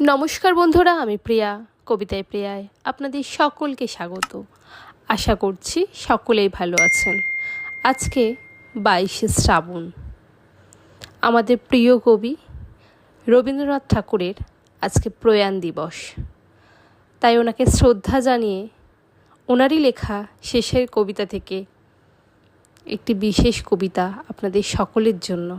নমস্কার বন্ধুরা, আমি প্রিয়া, কবিতায় প্রিয়ায় আপনাদের সকলকে স্বাগত। আশা করছি সকলেই ভালো আছেন। আজকে বাইশে শ্রাবণ। আমাদের প্রিয় কবি রবীন্দ্রনাথ ঠাকুরের আজকে প্রয়াণ দিবস। তাই ওনাকে শ্রদ্ধা জানিয়ে ওনারই লেখা শেষের কবিতা থেকে একটি বিশেষ কবিতা আপনাদের সকলের জন্য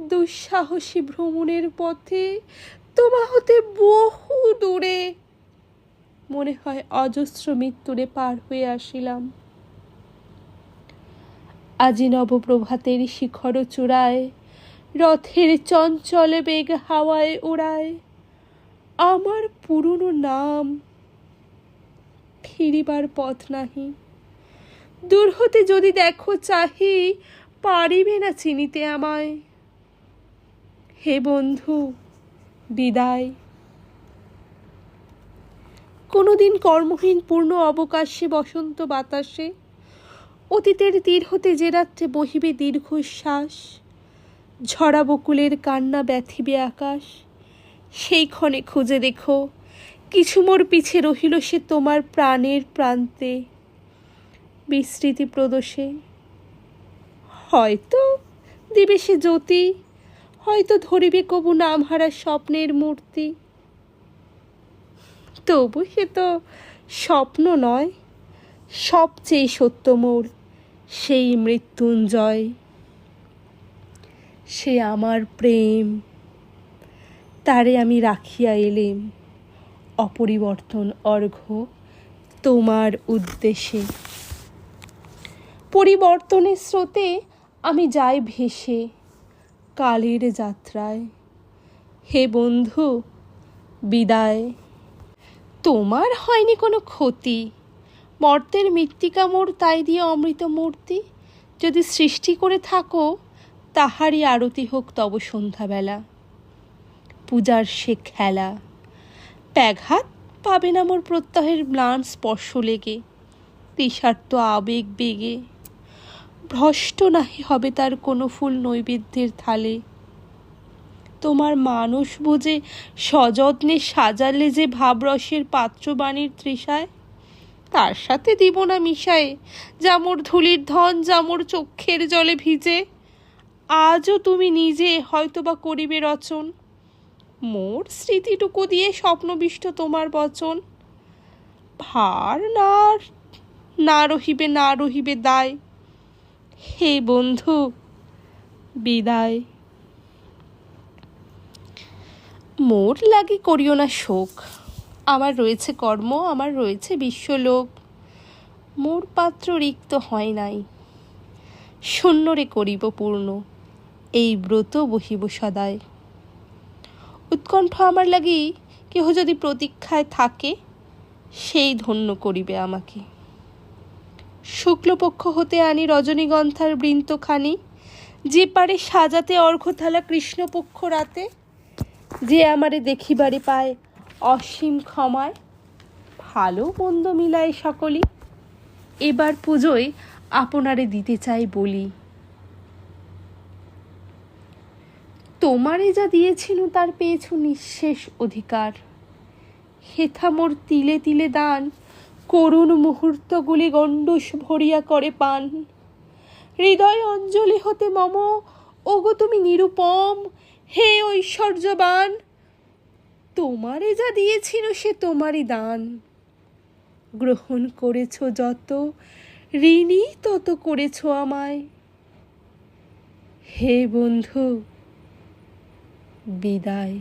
দুঃসাহসী ভ্রমণের পথে তোমা হতে বহু দূরে। মনে হয় অজস্র মৃত্যুরে পার হয়ে আসিলাম। আজি নবপ্রভাতের শিখর চূড়ায়, রথের চঞ্চল বেগ হাওয়ায় ওড়ায়, আমার পুরনো নাম ফিরিবার পথ নাহি। দূর হতে যদি দেখো চাহি, পারিবে না চিনিতে আমায়। হে বন্ধু, বিদায়। কোনোদিন কর্মহীন পূর্ণ অবকাশে, বসন্ত বাতাসে, অতীতের তীর হতে যে রাত্রে বহিবে দীর্ঘশ্বাস ঝরা বকুলের কান্না ব্যথিবে আকাশ, সেই ক্ষণে খুঁজে দেখো, কিছু মোর পিছে রহিল সে তোমার প্রাণের প্রান্তে। বিস্মৃতি প্রদোষে, হয়তো দিবে সে জ্যোতি হয়তো ধরিবে কবু নামহারা স্বপ্নের মূর্তি। তবু সে তো স্বপ্ন নয়, সবচেয়ে সত্য মোর সেই মৃত্যুঞ্জয়। সে আমার প্রেম, তারে আমি রাখিয়া এলেম। অপরিবর্তন অর্ঘ্য তোমার উদ্দেশ্যে। পরিবর্তনের স্রোতে আমি যাই ভেসে। কালের যাত্রায়। হে বন্ধু, বিদায়। তোমার হয়নি কোনো ক্ষতি। মর্তের মৃত্তিকা মোর তাই দিয়ে অমৃত মূর্তি। যদি সৃষ্টি করে থাকো, তাহারই আরতি হোক তব সন্ধ্যাবেলা। পূজার সে খেলা। ব্যাঘাত পাবে না মোর প্রত্যহের ম্লান স্পর্শ লেগে। তৃষার্ত আবেগ বেগে। ভ্রষ্ট নাহি হবে তার কোনো ফুল নৈবেদ্যের থালে। তোমার মানুষ বুঝে সযত্নে সাজালে যে ভাবরসের পাত্রবাণীর তৃষায়, তার সাথে দিব না মিশায়ে যামোর ধুলির ধন যামোর চক্ষের জলে ভিজে, আজও তুমি নিজে হয়তোবা করিবে রচন। মোর স্মৃতিটুকু দিয়ে স্বপ্নবিষ্ট তোমার বচন। ভার না না রহিবে না রহিবে দায় হে বন্ধু, বিদায়। মোর লাগি করিও না শোক। আমার রয়েছে কর্ম, আমার রয়েছে বিশ্বলোক। মোর পাত্র রিক্ত হয় নাই। শূন্যরে করিব পূর্ণ, এই ব্রত বহিব সদায়। উৎকণ্ঠ আমার লাগি কেহ যদি প্রতীক্ষায় থাকে, সেই ধন্য করিবে আমাকে। শুক্লপক্ষ হতে আনি রজনীগন্ধার বৃন্তখানি, যে পারে সাজাতে অর্ঘ্যথালা কৃষ্ণপক্ষ রাতে, যে আমারে দেখিবারে পায় অসীম ক্ষমায়, ভালো মন্দ মিলায় সকলই। এবার পুজোয় আপনারে দিতে চাই বলি। তোমারে যা দিয়েছিল তার পেয়েছ নিঃশেষ অধিকার। হেথা মোর তিলে তিলে দান করুণ মুহূর্তগুলি গণ্ডুষ ভরিয়া করে পান। হৃদয় অঞ্জলি হতে মম, ওগো তুমি নিরুপম, হে ঐশ্বর্যবান, তোমারে যা দিয়েছিল সে তোমারই দান। গ্রহণ করেছ যত ঋণী তত করেছ আমায়। হে বন্ধু, বিদায়।